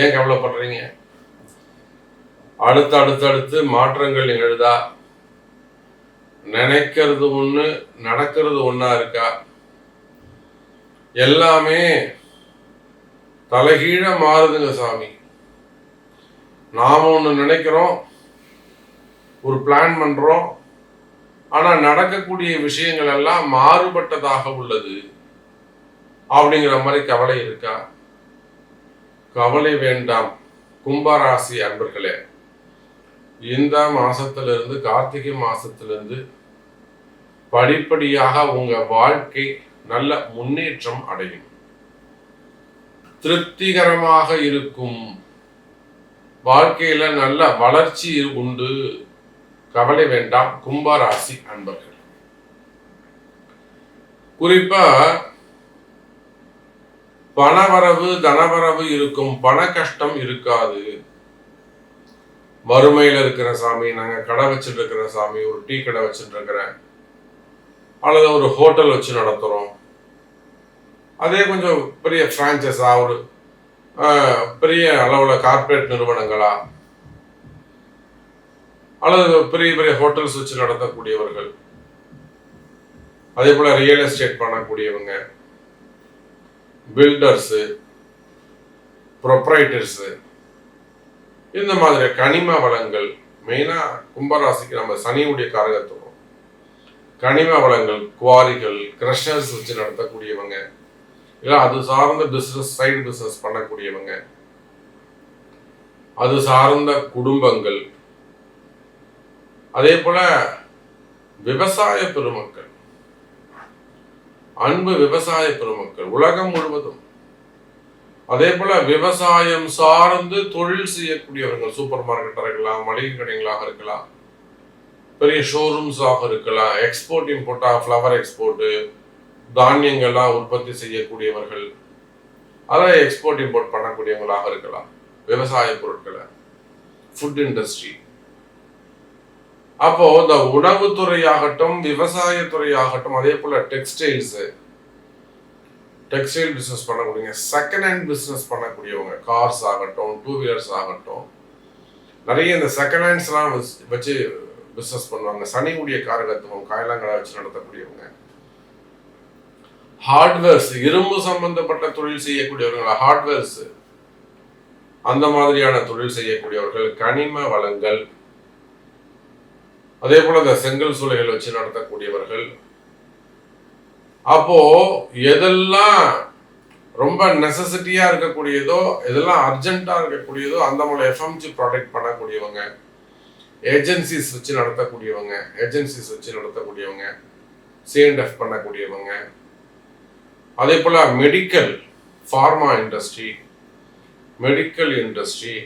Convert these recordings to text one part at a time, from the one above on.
ஏன் கவலைப்படுறீங்க? அடுத்து அடுத்து அடுத்து மாற்றங்கள் நிகழுதா? நினைக்கிறது ஒன்று நடக்கிறது ஒன்றா இருக்கா? எல்லாமே தலைகீழ மாறுதுங்க சாமி. நாம் ஒன்று நினைக்கிறோம் ஒரு பிளான் பண்ணுறோம் ஆனால் நடக்கக்கூடிய விஷயங்கள் எல்லாம் மாறுபட்டதாக உள்ளது அப்படிங்கிற மாதிரி கவலை இருக்கா? கவலை வேண்டாம் கும்பராசி அன்பர்களே. இந்த மாசத்திலிருந்து கார்த்திகை மாசத்திலிருந்து படிப்படியாக உங்க வாழ்க்கை நல்ல முன்னேற்றம் அடையும். திருப்திகரமாக இருக்கும். வாழ்க்கையில நல்ல வளர்ச்சி உண்டு. கவலை வேண்டாம் கும்பராசி அன்பர்கள். குறிப்பா பணவரவு தனவரவு இருக்கும் பண கஷ்டம் இருக்காது. வறுமையில் இருக்கிற சாமி நாங்கள் கடை வச்சுட்டு இருக்கிற சாமி ஒரு டீ கடை வச்சுட்டு இருக்கிறேன் அல்லது ஒரு ஹோட்டல் வச்சு நடத்துகிறோம் அதே கொஞ்சம் பெரிய ஃப்ரான்ச்சைஸா ஒரு பெரிய அளவில் கார்ப்பரேட் நிறுவனங்களா அல்லது பெரிய பெரிய ஹோட்டல்ஸ் வச்சு நடத்தக்கூடியவர்கள் அதே போல் ரியல் எஸ்டேட் பண்ணக்கூடியவங்க பில்டர்ஸு ப்ரொப்ரைட்டர்ஸு இந்த மாதிரி கனிம வளங்கள் மெயினாக கும்பராசிக்கு நம்ம சனியுடைய காரகத்துவம். கனிம வளங்கள் குவாரிகள் கிரஷர்ஸ் வச்சு நடத்தக்கூடியவங்க இல்லை அது சார்ந்த பிஸ்னஸ் சைடு பிஸ்னஸ் பண்ணக்கூடியவங்க அது சார்ந்த குடும்பங்கள் அதே போல விவசாய பெருமக்கள் அன்பு விவசாய பெருமக்கள் உலகம் முழுவதும். அதே போல விவசாயம் சார்ந்து தொழில் செய்யக்கூடியவர்கள் சூப்பர் மார்க்கெட்டாக இருக்கலாம் மளிகை கடைகளாக இருக்கலாம் பெரிய ஷோரூம்ஸாக இருக்கலாம் எக்ஸ்போர்ட் இம்போர்ட்டாக ஃப்ளவர் எக்ஸ்போர்ட்டு தானியங்கள்லாம் உற்பத்தி செய்யக்கூடியவர்கள் அதை எக்ஸ்போர்ட் இம்போர்ட் பண்ணக்கூடியவங்களாக இருக்கலாம் விவசாய பொருட்களை ஃபுட் இண்டஸ்ட்ரி அப்போ இந்த உணவுத்துறையாகட்டும் விவசாயத்துறையாகட்டும் அதே போல டெக்ஸ்டைல்ஸ் டெக்ஸ்டைல் பிசினஸ் பண்ணக்கூடிய செகண்ட் ஹேண்ட் பிசினஸ் பண்ணக்கூடியவங்க கார்ஸ் ஆகட்டும் டூ வீலர்ஸ் ஆகட்டும் நிறைய இந்த செகண்ட் ஹேண்ட்ஸ்லாம் வச்சு பிசினஸ் பண்ணுவாங்க. சனியுடைய காரகத்துவம் காயலாங்கடா வச்சு நடத்தக்கூடியவங்க. ஹார்ட்வேர்ஸ் இரும்பு சம்பந்தப்பட்ட தொழில் செய்யக்கூடியவர்கள் ஹார்ட்வேர்ஸ் அந்த மாதிரியான தொழில் செய்யக்கூடியவர்கள் கனிம வளங்கள் அதே போல இந்த செங்கல் சூளைகள் வச்சு நடத்தக்கூடியவர்கள். அப்போ எதெல்லாம் ரொம்ப நெசசிட்டியா இருக்கக்கூடியதோ எதெல்லாம் அர்ஜென்ட்டாக இருக்கக்கூடியதோ அந்த மாதிரி எஃப்எம்ஜி ப்ராடக்ட் பண்ணக்கூடியவங்க ஏஜென்சிஸ் வச்சு நடத்தக்கூடியவங்க ஏஜென்சிஸ் வச்சு நடத்தக்கூடியவங்க சிஎன்எஃப் பண்ணக்கூடியவங்க. அதே போல medical pharma industry medical industry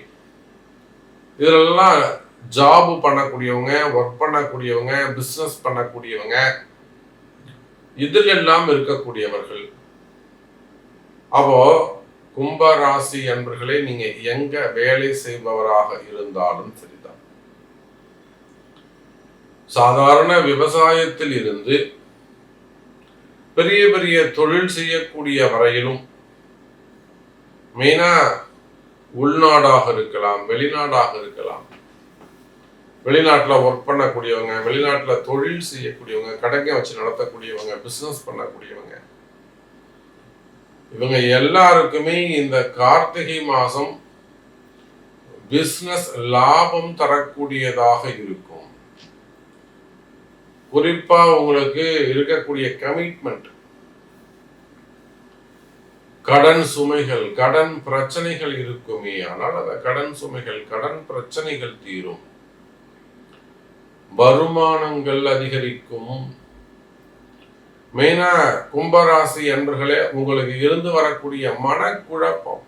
இதெல்லாம் ஜாப் பண்ணக்கூடியவங்க ஒர்க் பண்ணக்கூடியவங்க பிஸ்னஸ் பண்ணக்கூடியவங்க இதிலெல்லாம் இருக்கக்கூடியவர்கள். அப்போ கும்ப ராசி அன்பர்களே நீங்க எங்க வேலை செய்பவராக இருந்தாலும் சரிதான். சாதாரண விவசாயத்தில் இருந்து பெரிய பெரிய தொழில் செய்யக்கூடிய வரையிலும் மெயினா உள்நாடாக இருக்கலாம் வெளிநாடாக இருக்கலாம் வெளிநாட்டில் ஒர்க் பண்ணக்கூடியவங்க வெளிநாட்டில் தொழில் செய்யக்கூடியவங்க கடைங்க வச்சு நடத்தக்கூடியவங்க பிஸ்னஸ் பண்ணக்கூடியவங்க. இவங்க எல்லாருக்குமே இந்த கார்த்திகை மாதம் பிஸ்னஸ் லாபம் தரக்கூடியதாக இருக்கும். குறிப்பா உங்களுக்கு இருக்கக்கூடிய கமிட்மெண்ட் கடன் சுமைகள் கடன் பிரச்சனைகள் இருக்குமே. ஆனால் அந்த கடன் சுமைகள் கடன் பிரச்சனைகள் தீரும். வருமானங்கள் அதிகரிக்கும். மெயினா கும்பராசி என்பர்களே உங்களுக்கு இருந்து வரக்கூடிய மனக்குழப்பம்.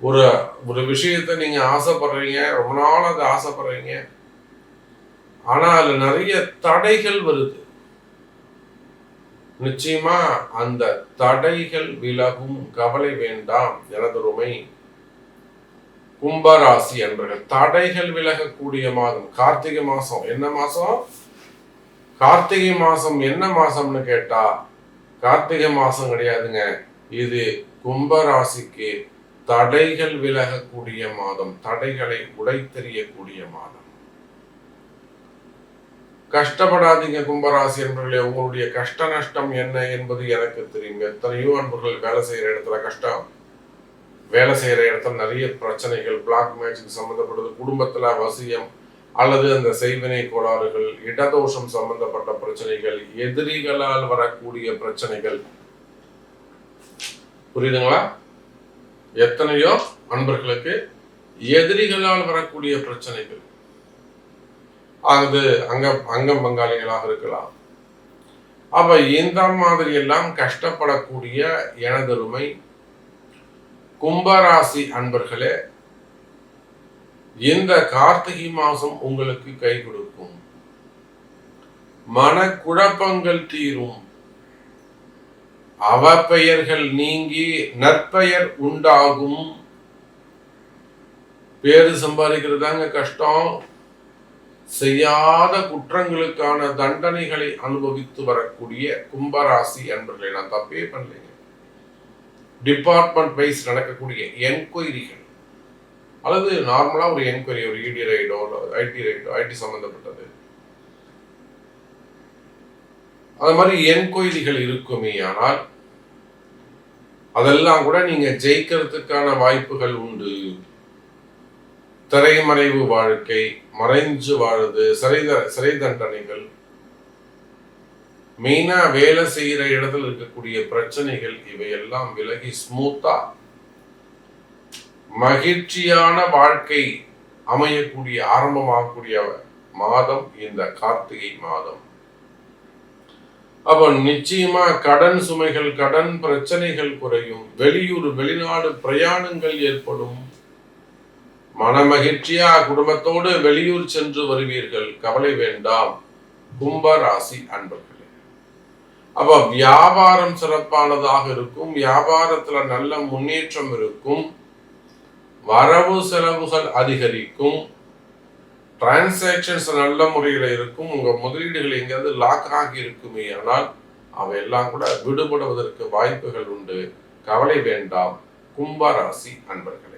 ஒரு ஒரு விஷயத்தை நீங்க ஆசைப்படுறீங்க ரொம்ப நாள் அது ஆசைப்படுறீங்க. ஆனா அதுல நிறைய தடைகள் வருது. நிச்சயமா அந்த தடைகள் விலகும் கவலை வேண்டாம் எனதுருமை. கும்பராசி என்பர்கள் தடைகள் விலகக்கூடிய மாதம் கார்த்திகை மாசம் என்ன மாசம்? கார்த்திகை மாசம் என்ன மாசம்னு கேட்டா கார்த்திகை மாசம் கிடையாதுங்க. இது கும்பராசிக்கு தடைகள் விலகக்கூடிய மாதம் தடைகளை உடைத்தெறியக்கூடிய மாதம். கஷ்டப்படாதீங்க கும்பராசி என்பர்களே உங்களுடைய கஷ்ட நஷ்டம் என்ன என்பது எனக்கு தெரியும் எத்தனையோ அன்பர்கள் வேலை செய்யற இடத்துல கஷ்டம். வேலை செய்யற இடத்துல நிறைய பிரச்சனைகள் பிளாக் மேஜிக் சம்பந்தப்பட்டது குடும்பத்துல அவசியம் அல்லது அந்த செய்வினை கோளாறுகள் இடதோஷம் சம்பந்தப்பட்ட பிரச்சனைகள் எதிரிகளால் வரக்கூடிய பிரச்சனைகள். புரியுதுங்களா? எத்தனையோ அன்பர்களுக்கு எதிரிகளால் வரக்கூடிய பிரச்சனைகள். அது அங்க அங்கம் பங்காளிகளாக இருக்கலாம். அப்ப இந்த மாதிரி எல்லாம் கஷ்டப்படக்கூடிய எனதருமை கும்பராசி அன்பர்களே இந்த கார்த்திகை மாசம் உங்களுக்கு கை கொடுக்கும்? மனக்குழப்பங்கள் தீரும். அவப்பெயர்கள் நீங்கி நற்பெயர் உண்டாகும். பேரு சம்பாதிக்கிறதாங்க கஷ்டம். செய்யாத குற்றங்களுக்கான தண்டனைகளை அனுபவித்து வரக்கூடிய கும்பராசி அன்பர்களை நான் தப்பே பண்ணேன் டிபார்ட்மெண்ட் வைஸ் நடக்கக்கூடிய என்கொயரிகள் அல்லது நார்மலா ஒரு என்கொயரி ஒரு இடி ரைடோ ஐடி ரைடோ ஐடி சம்மந்தப்பட்டது அது மாதிரி என்கொயரிகள் இருக்குமே ஆனால் அதெல்லாம் கூட நீங்க ஜெயிக்கிறதுக்கான வாய்ப்புகள் உண்டு. திரைமறைவு வாழ்க்கை மறைஞ்சு வாழுது சிறை சிறை தண்டனைகள் மெயினா வேலை செய்கிற இடத்துல இருக்கக்கூடிய பிரச்சனைகள் இவையெல்லாம் விலகி ஸ்மூத்தா மகிழ்ச்சியான வாழ்க்கை அமையக்கூடிய ஆரம்பமாகக்கூடிய மாதம் இந்த கார்த்திகை மாதம். அப்போ நிச்சயமா கடன் சுமைகள் கடன் பிரச்சனைகள் குறையும். வெளியூர் வெளிநாடு பிரயாணங்கள் ஏற்படும். மனமகிழ்ச்சியா குடும்பத்தோடு வெளியூர் சென்று வருவீர்கள். கவலை வேண்டாம். கும்ப ராசி அன்பர்களே. அப்ப வியாபாரம் சிறப்பானதாக இருக்கும் வியாபாரத்துல நல்ல முன்னேற்றம் இருக்கும் வரவு செலவுகள் அதிகரிக்கும் டிரான்சாக்ஷன்ஸ் நல்ல முறையில் இருக்கும் உங்க முதலீடுகள் எங்கேயாவது லாக் ஆகி இருக்குமே ஆனால் அவையெல்லாம் கூட விடுபடுவதற்கு வாய்ப்புகள் உண்டு. கவலை வேண்டாம். கும்பராசி அன்பர்கள்.